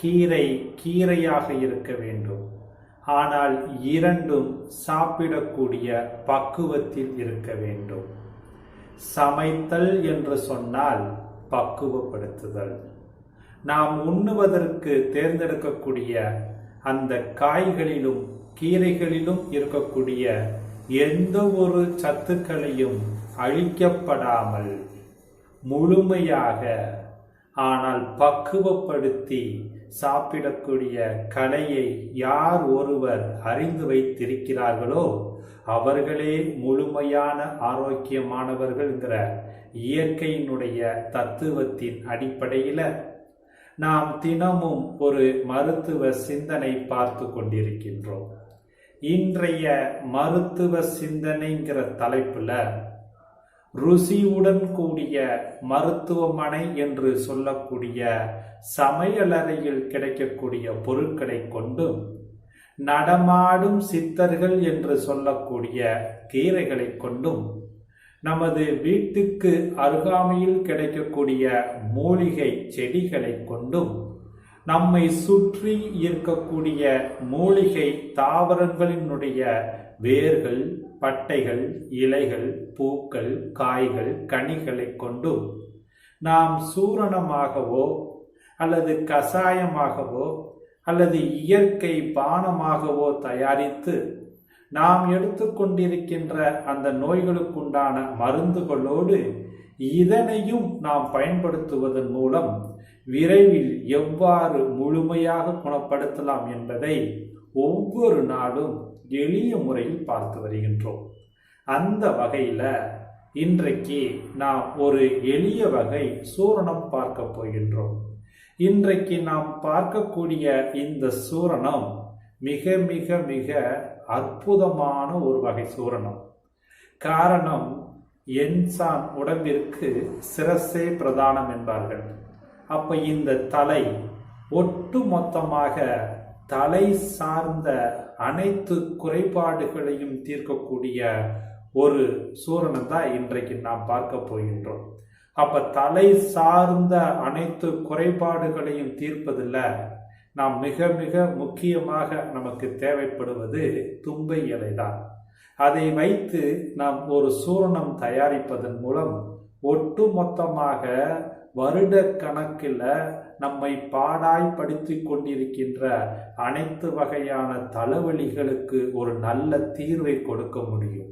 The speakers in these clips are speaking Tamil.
கீரை கீரையாக இருக்க வேண்டும். ஆனால் இரண்டும் சாப்பிடக்கூடிய பக்குவத்தில் இருக்க வேண்டும். சமைத்தல் என்று சொன்னால் பக்குவப்படுத்துதல். நாம் உண்ணுவதற்கு தேர்ந்தெடுக்கக்கூடிய அந்த காய்களிலும் கீரைகளிலும் இருக்கக்கூடிய எந்த ஒரு சத்துக்களையும் அழிக்கப்படாமல் முழுமையாக ஆனால் பக்குவப்படுத்தி சாப்பிடக்கூடிய கலையை யார் ஒருவர் அறிந்து வைத்திருக்கிறார்களோ அவர்களே முழுமையான ஆரோக்கியமானவர்கள்ங்கிற இயற்கையினுடைய தத்துவத்தின் அடிப்படையில் நாம் தினமும் ஒரு மருத்துவ சிந்தனை பார்த்து கொண்டிருக்கின்றோம். இன்றைய மருத்துவ சிந்தனைங்கிற தலைப்பில் ருசியுடன் கூடிய மருத்துவமனை என்று சொல்லக்கூடிய சமையலறையில் கிடைக்கக்கூடிய பொருட்களை கொண்டும் நடமாடும் சித்தர்கள் என்று சொல்லக்கூடிய கீரைகளை கொண்டும் நமது வீட்டுக்கு அருகாமையில் கிடைக்கக்கூடிய மூலிகை செடிகளை கொண்டும் நம்மை சுற்றி இருக்கக்கூடிய மூலிகை தாவரங்களினுடைய வேர்கள் பட்டைகள் இலைகள் பூக்கள் காய்கள் கனிகளை கொண்டும் நாம் சூரணமாகவோ அல்லது கசாயமாகவோ அல்லது இயற்கை பானமாகவோ தயாரித்து நாம் எடுத்துக்கொண்டிருக்கின்ற அந்த நோய்களுக்குண்டான மருந்துகளோடு இதனையும் நாம் பயன்படுத்துவதன் மூலம் விரைவில் எவ்வாறு முழுமையாக குணப்படுத்தலாம் என்பதை ஒவ்வொரு நாளும் எளிய முறையில் பார்த்து வருகின்றோம். அந்த வகையில் இன்றைக்கு நாம் ஒரு எளிய வகை சூரணம் பார்க்க போகின்றோம். இன்றைக்கு நாம் பார்க்கக்கூடிய இந்த சூரணம் மிக மிக மிக அற்புதமான ஒரு வகை சூரணம். காரணம் என்சான் உடம்பிற்கு சிரசே பிரதானம் என்பார்கள். அப்ப இந்த தலை ஒட்டு மொத்தமாக தலை சார்ந்த அனைத்து குறைபாடுகளையும் தீர்க்கக்கூடிய ஒரு சூரனை தான் இன்றைக்கு நாம் பார்க்க போகின்றோம். அப்ப தலை சார்ந்த அனைத்து குறைபாடுகளையும் தீர்ப்பதில் நாம் மிக மிக முக்கியமாக நமக்கு தேவைப்படுவது தும்பை இலை தான். அதை வைத்து நாம் ஒரு சூரணம் தயாரிப்பதன் மூலம் ஒட்டு மொத்தமாக வருட கணக்கில் நம்மை பாடாய் பாடாய்படுத்தி கொண்டிருக்கின்ற அனைத்து வகையான தலைவலிகளுக்கு ஒரு நல்ல தீர்வை கொடுக்க முடியும்.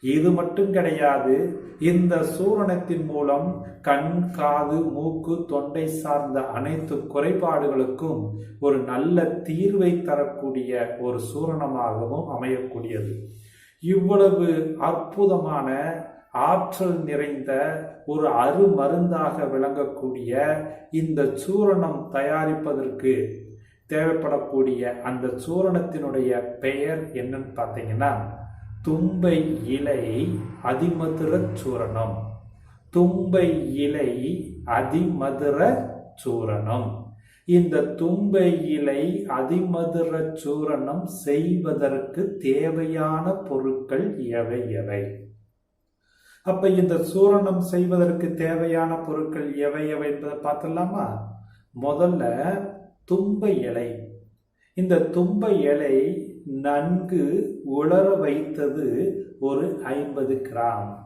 இது மட்டும் கிடையாது இந்த சூரணத்தின் மூலம் கண் காது மூக்கு தொண்டை சார்ந்த அனைத்து குறைபாடுகளுக்கும் ஒரு நல்ல தீர்வை தரக்கூடிய ஒரு சூரணமாகவும் அமையக்கூடியது. இவ்வளவு அற்புதமான ஆற்றல் நிறைந்த ஒரு அருமருந்தாக விளங்கக்கூடிய இந்த சூரணம் தயாரிப்பதற்கு தேவைப்படக்கூடிய அந்த சூரணத்தினுடைய பெயர் என்னன்னு பார்த்தீங்கன்னா தும்பை இலை அதிமதுர சூரணம். தும்பை இலை அதிமதுர சூரணம். இந்த தும்பை இலை அதிமதுர சூரணம் செய்வதற்கு தேவையான பொருட்கள் எவை எவை? அப்ப இந்த சூரணம் செய்வதற்கு தேவையான பொருட்கள் எவை எவை என்பதை பார்த்துடலாமா? முதல்ல தும்பை இலை. இந்த தும்பை இலை நன்கு உலர வைத்தது ஒரு ஐம்பது கிராம்.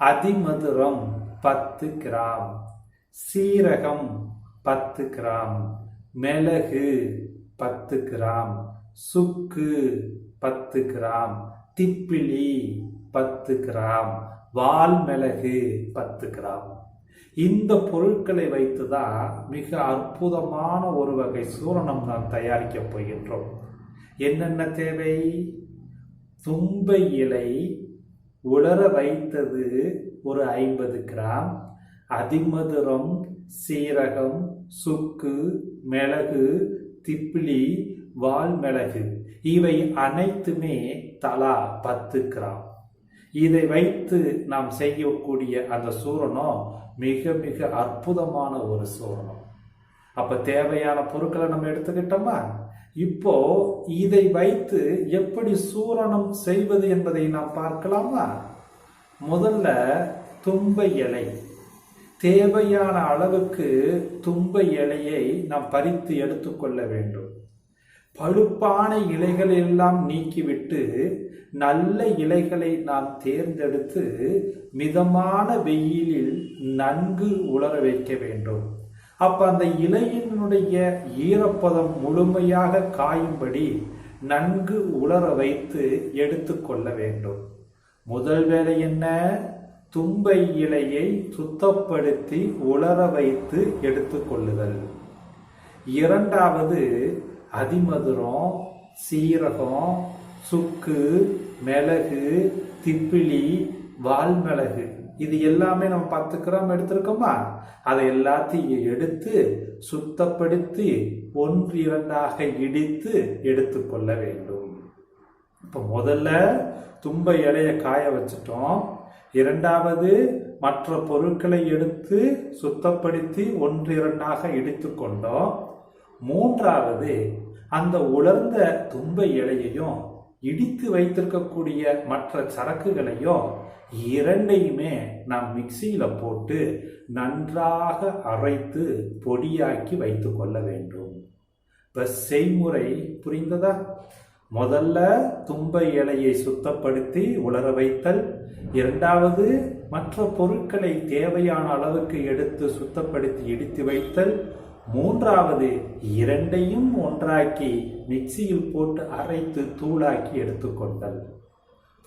அதிமதுரம் பத்து கிராம். சீரகம் பத்து கிராம். மிளகு பத்து கிராம். சுக்கு பத்து கிராம். திப்பிலி பத்து கிராம். வால்மிளகு பத்து கிராம். இந்த பொருட்களை வைத்து தான் மிக அற்புதமான ஒரு வகை சூரணம் நாம் தயாரிக்கப் போகின்றோம். என்னென்ன தேவை? தும்பை இலை உலர வைத்தது ஒரு ஐம்பது கிராம். அதிமதுரம் சீரகம் சுக்கு மிளகு திப்பிலி வால்மிளகு. இவை அனைத்துமே தலா பத்து கிராம். இதை வைத்து நாம் செய்யக்கூடிய அந்த சூரணம் மிக மிக அற்புதமான ஒரு சூரணம். அப்ப தேவையான பொருட்களை நம்ம எடுத்துக்கிட்டோமா? இப்போ இதை வைத்து எப்படி சூரணம் செய்வது என்பதை நாம் பார்க்கலாமா? முதல்ல தும்பை இலை. தேவையான அளவுக்கு தும்ப இலையை நாம் பறித்து எடுத்துக்கொள்ள வேண்டும். பழுப்பான இலைகள் எல்லாம் நீக்கிவிட்டு நல்ல இலைகளை நாம் தேர்ந்தெடுத்து மிதமான வெயிலில் நன்கு உலர வைக்க வேண்டும். அப்ப அந்த இலையினுடைய ஈரப்பதம் முழுமையாக காயும்படி நன்கு உலர வைத்து எடுத்துக்கொள்ள வேண்டும். முதல் வேலை என்ன? தும்பை இலையை சுத்தப்படுத்தி உலர வைத்து எடுத்துக்கொள்ளுதல் இரண்டாவது அதிமதுரம் சீரகம் சுக்கு மிளகு திப்பிலி வால்மிளகு. இது எல்லாமே நம்ம பத்து கிராம் எடுத்திருக்கோமா? அதை எல்லாத்தையும் எடுத்து சுத்தப்படுத்தி ஒன்று இரண்டாக இடித்து எடுத்துக்கொள்ள வேண்டும். இப்போ முதல்ல தும்ப இலைய காய வச்சுட்டோம். இரண்டாவது மற்ற பொருட்களை எடுத்து சுத்தப்படுத்தி ஒன்று இரண்டாக இடித்து கொண்டோம் மூன்றாவது அந்த உலர்ந்த தும்ப இலையையும் இடித்து வைத்திருக்கக்கூடிய மற்ற சரக்குகளையும் இரண்டையுமே நாம் மிக்சியில் போட்டு நன்றாக அரைத்து பொடியாக்கி வைத்து கொள்ள வேண்டும். இப்போ செய்முறை புரிந்ததா? முதல்ல தும்பை இலையை சுத்தப்படுத்தி உலர வைத்தல். இரண்டாவது மற்ற பொருட்களை தேவையான அளவுக்கு எடுத்து சுத்தப்படுத்தி இடித்து வைத்தல். மூன்றாவது இரண்டையும் ஒன்றாக்கி மிக்சியில் போட்டு அரைத்து தூளாக்கி எடுத்துக்கொண்டல்.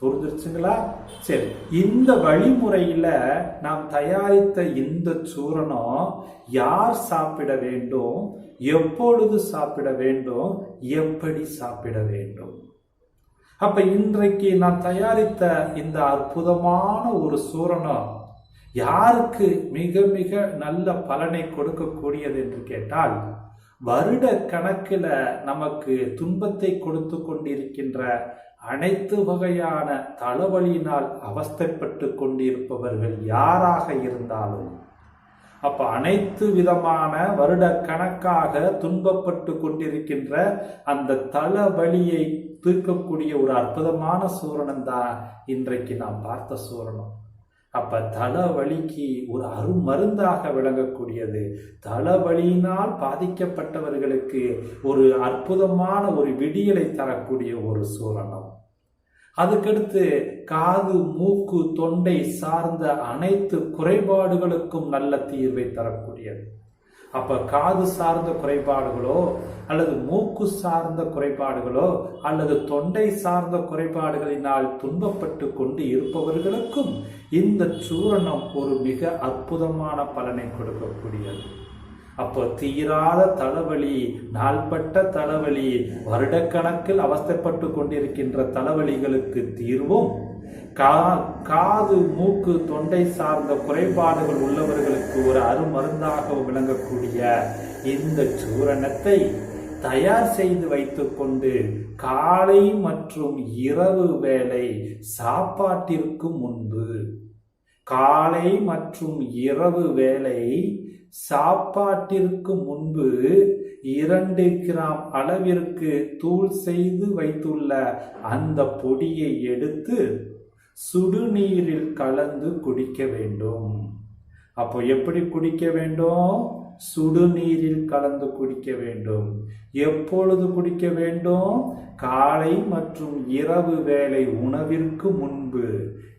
புரிஞ்சிருச்சுங்களா? சரி இந்த வழிமுறையில நாம் தயாரித்த இந்த சூரணம் யார் சாப்பிட வேண்டும் எப்பொழுது சாப்பிட வேண்டும் எப்படி சாப்பிட வேண்டும்? அப்ப இன்றைக்கு நான் தயாரித்த இந்த அற்புதமான ஒரு சூரணம் யாருக்கு மிக மிக நல்ல பலனை கொடுக்கக்கூடியது என்று கேட்டால் வருட கணக்கில் நமக்கு துன்பத்தை கொடுத்து கொண்டிருக்கின்ற அனைத்து வகையான தலைவலியினால் அவஸ்தைப்பட்டு கொண்டிருப்பவர்கள் யாராக இருந்தாலும் அப்ப அனைத்து விதமான வருட கணக்காக துன்பப்பட்டு கொண்டிருக்கின்ற அந்த தலைவலியை தீர்க்கக்கூடிய ஒரு அற்புதமான சூரணம் தான் இன்றைக்கு நாம் பார்த்த சூரணம் அப்ப தலைவலிக்கு ஒரு அருமருந்தாக விளங்கக்கூடியது. தலைவலியினால் பாதிக்கப்பட்டவர்களுக்கு ஒரு அற்புதமான ஒரு விடியலை தரக்கூடிய ஒரு சூரணம். அதுக்கடுத்து காது மூக்கு தொண்டை சார்ந்த அனைத்து குறைபாடுகளுக்கும் நல்ல தீர்வை தரக்கூடியது. அப்ப காது சார்ந்த குறைபாடுகளோ அல்லது மூக்கு சார்ந்த குறைபாடுகளோ அல்லது தொண்டை சார்ந்த குறைபாடுகளினால் துன்பப்பட்டு கொண்டு இருப்பவர்களுக்கும் இந்த சூரணம் ஒரு மிக அற்புதமான பலனை கொடுக்கக்கூடியது. அப்போ தீராத தலைவலி நாள்பட்ட தலைவலி வருடக்கணக்கில் அவஸ்தப்பட்டு கொண்டிருக்கின்ற தலைவலிகளுக்கு தீர்வும் கா காது மூக்கு தொண்டை சார்ந்த குறைபாடுகள் உள்ளவர்களுக்கு ஒரு அருமருந்தாக விளங்கக்கூடிய இந்த சூரணத்தை தயார் செய்து வைத்துக்கொண்டு காலை மற்றும் இரவு வேலை சாப்பாட்டிற்கு முன்பு காலை மற்றும் இரவு வேலை சாப்பாட்டிற்கு முன்பு இரண்டு கிராம் அளவிற்கு தூள் செய்து வைத்துள்ள அந்த பொடியை எடுத்து சுடுநீரில் கலந்து குடிக்க வேண்டும். அப்போ எப்படி குடிக்க வேண்டும்? சுடுநீரில் கலந்து குடிக்க வேண்டும். எப்பொழுது குடிக்க வேண்டும்? காலை மற்றும் இரவு வேலை உணவிற்கு முன்பு.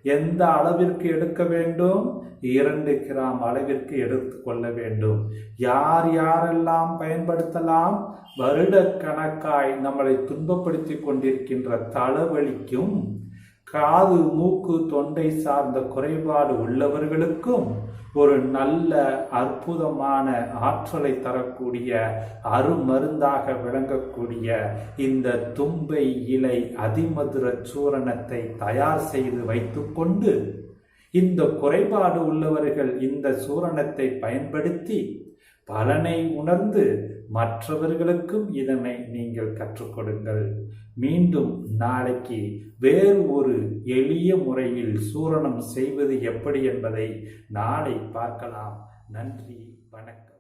எந்த அளவிற்கு எடுக்க வேண்டும்? இரண்டு கிராம் அளவிற்கு எடுத்துக்கொள்ள வேண்டும். யார் யாரெல்லாம் பயன்படுத்தலாம்? வருடக்கணக்காய் நம்மளை துன்பப்படுத்தி கொண்டிருக்கின்ற தலைவலிக்கும் காது மூக்கு தொண்டை சார்ந்த குறைபாடு உள்ளவர்களுக்கும் ஒரு நல்ல அற்புதமான ஆற்றலை தரக்கூடிய அருமருந்தாக விளங்கக்கூடிய இந்த தும்பை இலை அதிமதுர சூரணத்தை தயார் செய்து வைத்துக்கொண்டு இந்த குறைபாடு உள்ளவர்கள் இந்த சூரணத்தை பயன்படுத்தி பலனை உணர்ந்து மற்றவர்களுக்கும் இதனை நீங்கள் கற்றுக் கொடுங்கள் மீண்டும் நாளைக்கு வேறு ஒரு எளிய முறையில் சூரணம் செய்வது எப்படி என்பதை நாளை பார்க்கலாம். நன்றி வணக்கம்.